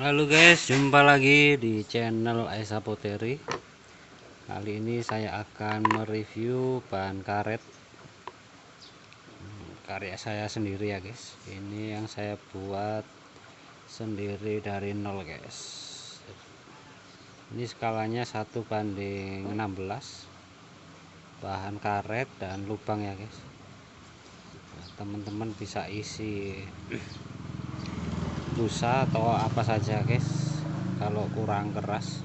Halo guys, jumpa lagi di channel Aisa Poteri. Kali ini saya akan mereview bahan karet karya saya sendiri ya guys. Ini yang saya buat sendiri dari nol guys. Ini skalanya satu banding 16 bahan karet dan lubang ya guys. Nah, teman-teman bisa isi busa atau apa saja guys. Kalau kurang keras.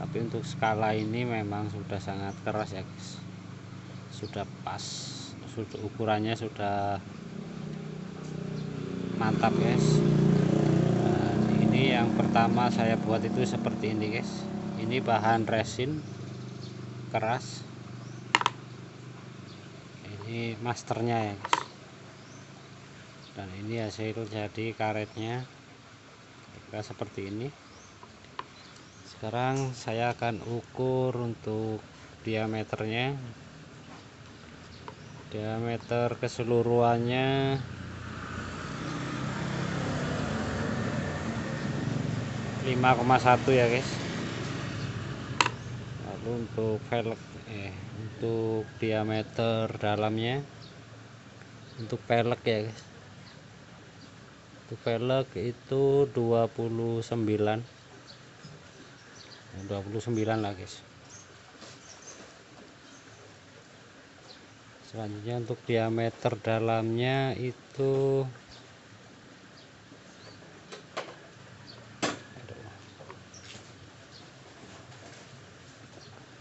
Tapi untuk skala ini memang sudah sangat keras ya guys. Sudah pas. Sudah ukurannya sudah mantap guys. Dan ini yang pertama saya buat itu seperti ini guys. Ini bahan resin. Keras. Ini masternya ya guys dan ini hasil jadi karetnya. Kita seperti ini. Sekarang saya akan ukur untuk diameternya. Diameter keseluruhannya. 5,1 ya guys. Lalu untuk velg eh untuk diameter dalamnya. Untuk pelek ya guys untuk velg itu 29 29 lah guys. Selanjutnya untuk diameter dalamnya itu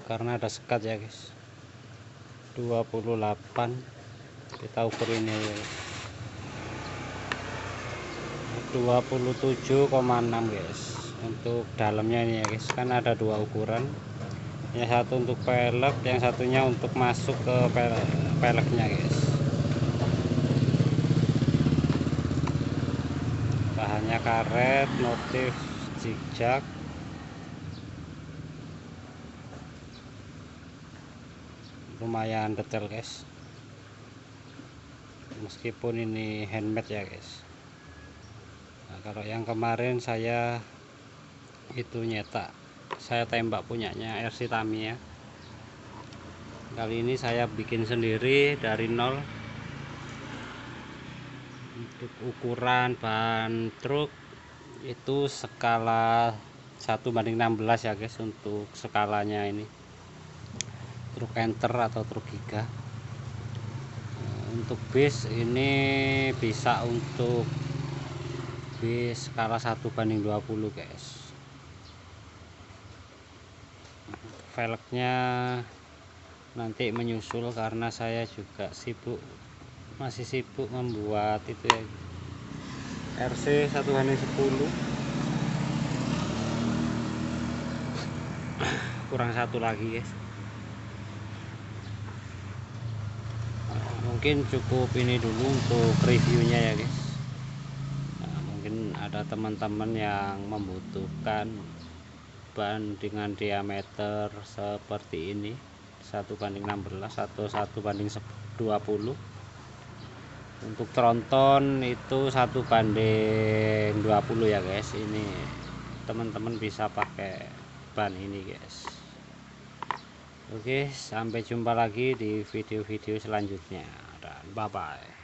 karena ada sekat ya guys. 28 kita ukur ini ya guys 27,6 guys. Untuk dalamnya ini ya guys. Kan ada dua ukuran. Yang satu untuk pelek yang satunya untuk masuk ke peleknya guys. Bahannya karet motif zigzag lumayan detail guys. Meskipun ini handmade ya guys kalau yang kemarin saya itu nyetak saya tembak punyanya RC Tamiya kali ini saya bikin sendiri dari nol. Untuk ukuran ban truk itu skala 1 banding 16 ya guys untuk skalanya ini. Truk enter atau truk giga. Untuk base ini bisa untuk bis skala 1 banding 20 guys velgnya nanti menyusul karena saya juga sibuk masih sibuk membuat itu ya. RC 1 banding 10 kurang satu lagi guys mungkin cukup ini dulu untuk reviewnya ya guys ada teman-teman yang membutuhkan ban dengan diameter seperti ini 1 banding 16 atau 1 banding 20 untuk tronton itu 1 banding 20 ya guys. Ini teman-teman bisa pakai ban ini guys. Oke sampai jumpa lagi di video-video selanjutnya. Dan bye bye